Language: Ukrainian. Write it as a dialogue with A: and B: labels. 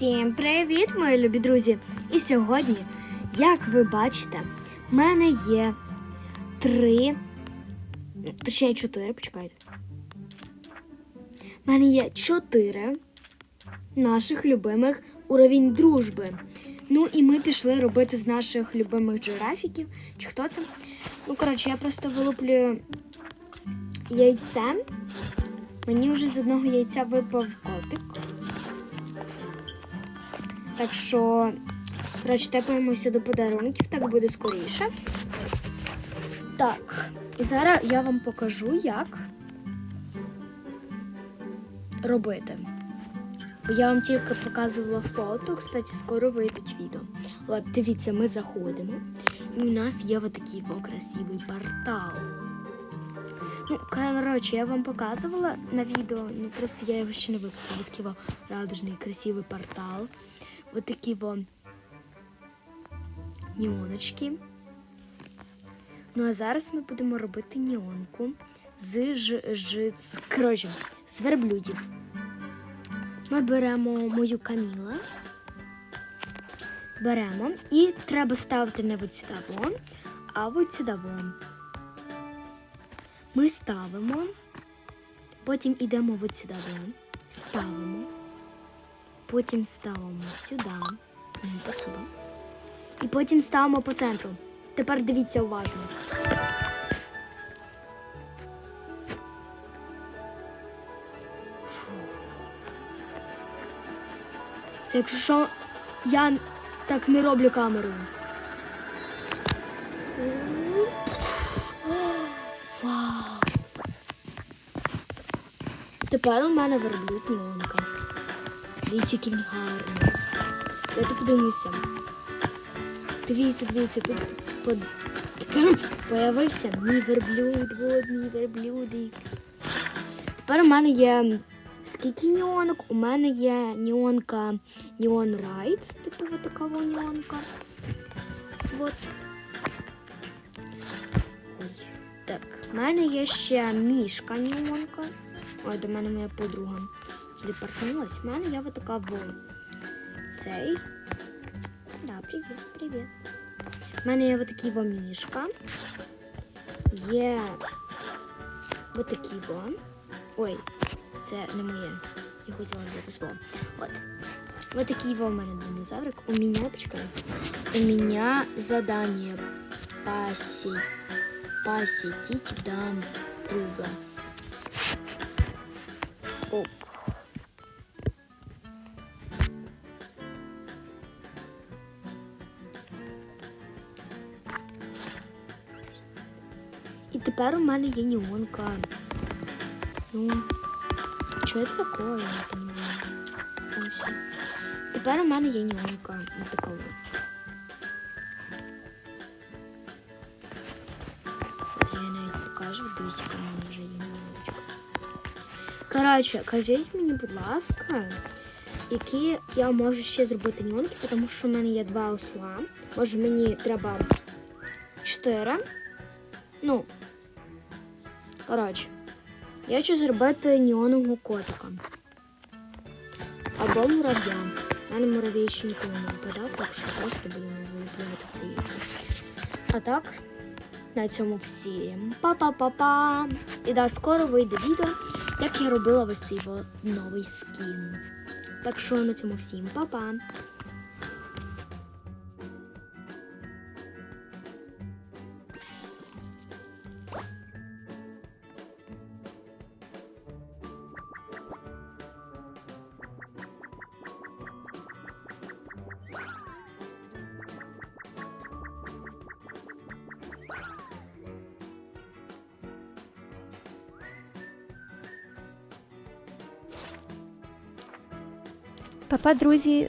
A: Всім привіт, мої любі друзі! І сьогодні, як ви бачите, в мене є три, точніше чотири, почекайте. В мене є чотири наших любимих уровень дружби. Ну і ми пішли робити з наших любимих джирафіків. Чи хто це? Ну, коротше, я просто вилуплю яйце. Мені вже з одного яйця випав котик. Так що, коротше, тепаємося до подарунків, так буде скоріше. Так, і зараз я вам покажу, як робити. Бо я вам тільки показувала фото, кстати, скоро вийдуть відео. От, дивіться, ми заходимо, і у нас є отакий во красивий портал. Ну, коротше, я вам показувала на відео, ну просто я його ще не виписала. Такий радужний красивий портал. Вот такі во неоночки. Ну а зараз ми будемо робити неонку з ж, ж, з, з верблюдів. Ми беремо мою каміла. Беремо і треба ставити не от сюди, а от сюди. Ми ставимо, потім йдемо от сюди, ставимо, потім ставимо сюди, спасибо. і потім ставимо по центру. Тепер дивіться уважно. Це якщо що, я так не роблю камерою. Вау! Тепер у мене верблюд Ніонка. Дивіться, який він гарний. Давайте подивимося. Дивіться, дивіться, тут под... появився мій верблюд, вот мій верблюдик. Тепер у мене є скільки ніонок? У мене є ніонка Neon Ride, типу така ніонка. Ой. Так, в мене є ще мішка Ніонка. Ой, до мене моя подруга телепортнулась. В мене є вот така во. Цей. Да, привіт, привіт. У мене є вот такий во мішка. Є вот такі во. Ой, це не моє. Я хотіла взяти слово. От. Вот такие во у меня динозаврик. У меня, почекай. У меня задание посе... посетить дам друга. І тепер у мене є неонка. Ну, що це таке, я не. Ось. Тепер у мене є на такому. От я навіть покажу, дивіться, яка в мене вже є німочка. Коротше, кажіть мені, будь ласка, які я можу ще зробити німки, тому що в мене є два осла. Може мені треба чотири. Ну, коротше, я хочу зробити неонового котика. Або мурав'я. У мене муравій ще ніколи не випадав, так що просто будемо виплювати це яйце. А так, на цьому всім. Па-па-па-па. І да, скоро вийде відео, як я робила ось цей новий скін. Так що на цьому всім па-па.
B: Па-па, друзі!